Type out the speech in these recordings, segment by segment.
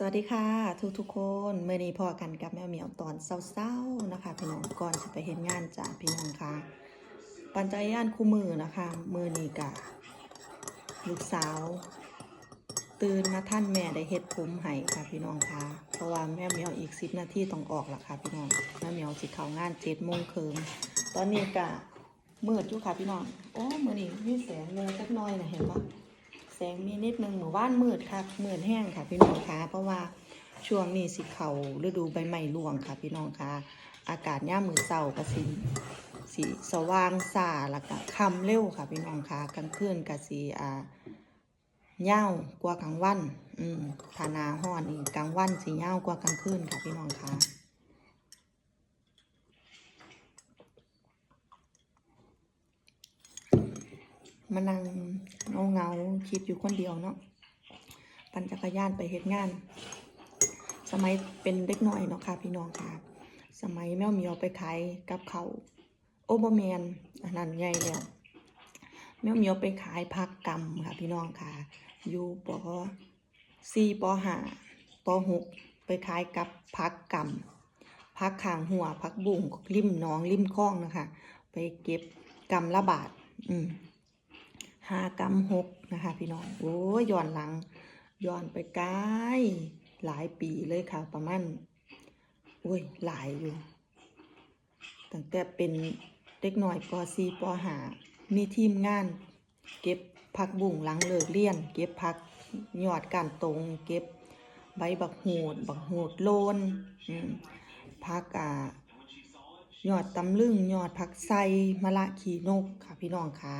สวัสดีค่ะ ทุกทุกๆคนเมื่อนี้พอกันกับแมวเหมียวตอนเศร้าๆนะคะพี่น้องก่อนจะไปเห็นงานจ้าพี่น้องค่ะ ปัญจัยย่านคู่มือนะคะ มือนี้กะลูกสาว ตื่นมาท่านแม่ได้เฮ็ดผมให้ค่ะพี่น้องค่ะ เพราะว่าแม่เหมียวอีกสิบนาทีต้องออกละค่ะพี่น้องแม่เหมียวสิเข้างานเจ็ดโมงครึ่งตอนนี้กะมืดอยู่ค่ะพี่น้องโอ้มือนี้มีแสงเลยสักน้อยนะเห็นปะ แสงมีนิดนึงหมู่บ้านมืดค่ะมืดแห้งค่ะ พี่น้องคะเพราะว่าช่วงนี้สิเขาฤดูใบไม้ร่วงค่ะ พี่น้องคะอากาศย่ามมือเศร้าก็สินสีสว่างสาแล้วก็คำเร็วค่ะ พี่น้องคะกลางคืนก็สีอ่าเย้าวกว่ากลางวัน อืมทานาห้อนอีกกลางวันสีเย้าวกว่ากลางคืนค่ะพี่น้องคะ มานั่งเงาเงาคิดอยู่คนเดียวเนาะปั่นจักรยานไปเฮ็ดงาน สมัยเป็นเด็กน้อยเนาะค่ะพี่น้องค่ะ สมัยแมวเหมียวไปขายกับเขาโอเบอร์แมนอันนั้นใหญ่แล้วแมวเหมียวไปขายพักกรรมค่ะพี่น้องค่ะ อยู่ปสี่ปห้าปหกไปขายกับพักกรรมพักขางหัวพักบุ่งริมน้องริมคลองนะคะ ไปเก็บกำละบาท อืม หากำหกนะคะพี่น้องโอ้ยย้อนหลังย้อนไปไกลหลายปีเลยค่ะประมาณโอ้ยหลายอยู่ตั้งแต่เป็นเด็กหน่อยป .4 ป .5 มีทีมงาน เก็บผักบุ่งหลังเลิกเรียน เก็บผักหยอดการตรงเก็บใบบักโหดบักโหดโลนผักอ่า ยอดตำลึงยอดผักไซมะละขีนกค่ะพี่น้องค่ะ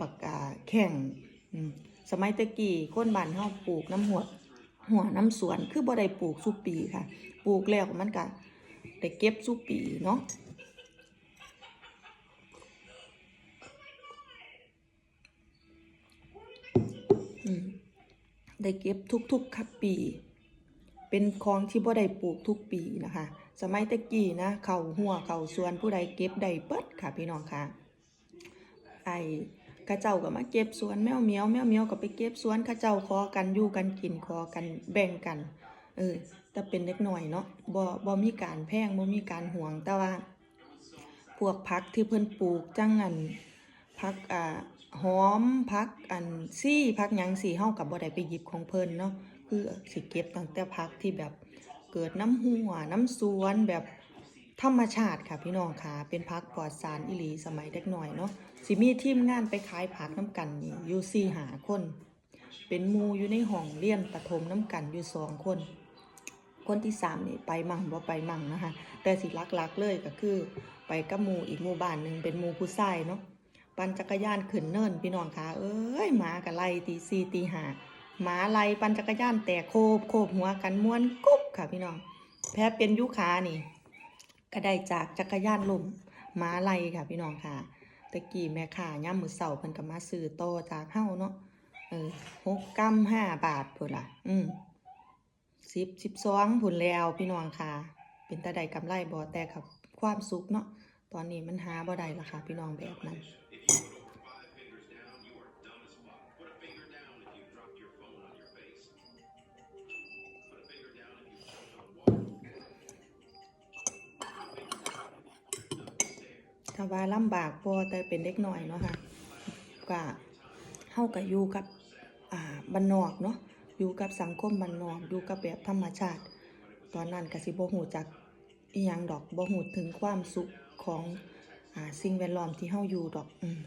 บักอ่าแข่งสมัยตะกี้คนบานเฮาปลูกน้ำหัวหัวน้ำสวนคือบ่ได้ปลูกสุปีค่ะ ปลูกแล้วมันก็ได้เก็บสุปีเนาะได้เก็บทุกๆคับปี เป็นของที่บ่ได้ปลูกทุกปีนะคะ สมัยตะกี้นะ เข่าหัวเข่าส่วนผู้ใดเก็บได้เปิดค่ะพี่น้องค่ะ ไอ้ข้าเจ้าก็มาเก็บสวนแมวเมียวแมวเมียวก็ไปเก็บสวนข้าเจ้าขอกันอยู่กันกินขอกันแบ่งกัน เออแต่เป็นเล็กหน่อยเนาะบ่บ่มีการแพงบ่มีการห่วงแต่ว่า พวกพักที่เพิ่นปลูกจังอันพักอ่าหอมพักอันซี่พักหยังสีเฮากับบ่ได้ไปหยิบของเพิ่นเนาะคือสิเก็บตั้งแต่พักที่แบบ เกิดน้ำหัวน้ำสวนแบบธรรมชาติค่ะพี่น้องค่ะเป็นพักปลอดสารอิหลีสมัยเด็กหน่อยเนาะสิมีทีมงานไปขายผักน้ำกันนี่อยู่สี่หาคน เป็นมูอยู่ในห้องเรียนประถมน้ำกันอยู่สองคน คนที่สามนี่ไปมั่งบ่าไปมั่งนะคะแต่สิลักๆเลยก็คือ ไปกับมูอีกหมู่บ้านหนึ่งเป็นมูผู้ชายเนาะปั่นจักรยานขึ้นเนินพี่น้องคะเอ้ยมากะไลตีสี่ตีห้า หมาไล่ปั่นจักรยานแต่โคบโคบหัวกันม้วนกุ๊บค่ะพี่น้อง แพ้เป็นยุคานี่ ก็ได้จากจักรยานลมหมาไล่ค่ะพี่น้องค่ะตะกี้แม่ค้าย่ำมือเสาเพิ่นก็มาซื้อโตจากเฮาเนาะเออหกกำห้าบาทพุ่นล่ะอืมสิบสิบสองผุนแล้วพี่น้องค่ะ เป็นตาใดกำไรบ่แต่กับความสุขเนาะตอนนี้มันหาบ่ได้ละค่ะ พี่น้องแบบนั้น ถ้าว่าลำบากพอแต่เป็นเด็กหน่อยเนาะค่ะก็เฮาก็อยู่กับอ่าบ้านนอกเนาะอยู่กับสังคมบ้านนอกอยู่กับแบบธรรมชาติ ตอนนั้นกสิบ่ฮู้จักอีหยังดอกบ่ฮู้ถึงความสุขของอ่าสิ่งแวดล้อมที่เฮาอยู่ดอกอืม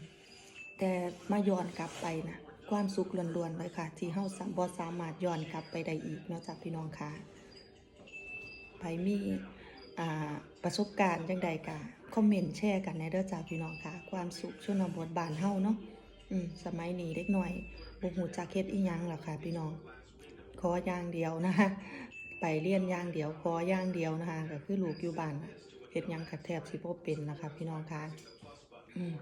แต่มาย้อนกลับไปนะความสุขล้วนๆเลยค่ะ ที่เฮาสามบ่สามารถย้อนกลับไปได้อีกเนาะจากพี่น้องค่ะไผมีอ่า ประสบการณ์จังใดก็คอมเมนต์แชร์กันในเด้อจ้าพี่น้องค่ะ ความสุขชนบทบานเฮาเนาะอืมสมัยนี้เด็กหน้อยบ่ฮู้จักเฮ็ดอีหยังหรอค่ะ พี่น้องขออย่างเดียวนะคะไปเรียนอย่างเดียวขออย่างเดียวนะคะก็คือลูกอยู่บ้านเฮ็ดหยังกัแทบสิบ่เป็นนะคะพี่น้องค่ะอืม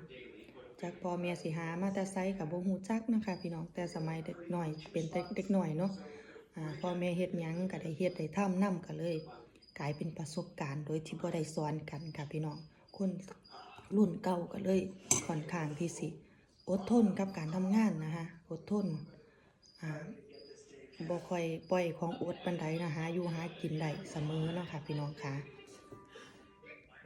จากพ่อแม่สิหามาแต่ไสกับบ่ฮู้จักนะคะ พี่น้องแต่สมัยเด็กน้อยเป็นเด็กเด็กน้อยเนาะอ่าพ่อแม่เฮ็ดหยังก็ได้เฮ็ดได้ทำนํก็เลย กลายเป็นประสบการณ์ โดยที่บ่ได้สอนกันค่ะพี่น้องคนรุ่นเก่าก็เลยค่อนข้างที่สิอดทนกับการทำงานนะคะอดทนอ่าบ่ค่อยปล่อยของอดปันไดนะฮะอยู่หากินได้เสมอเนาะค่ะพี่น้องค่ะ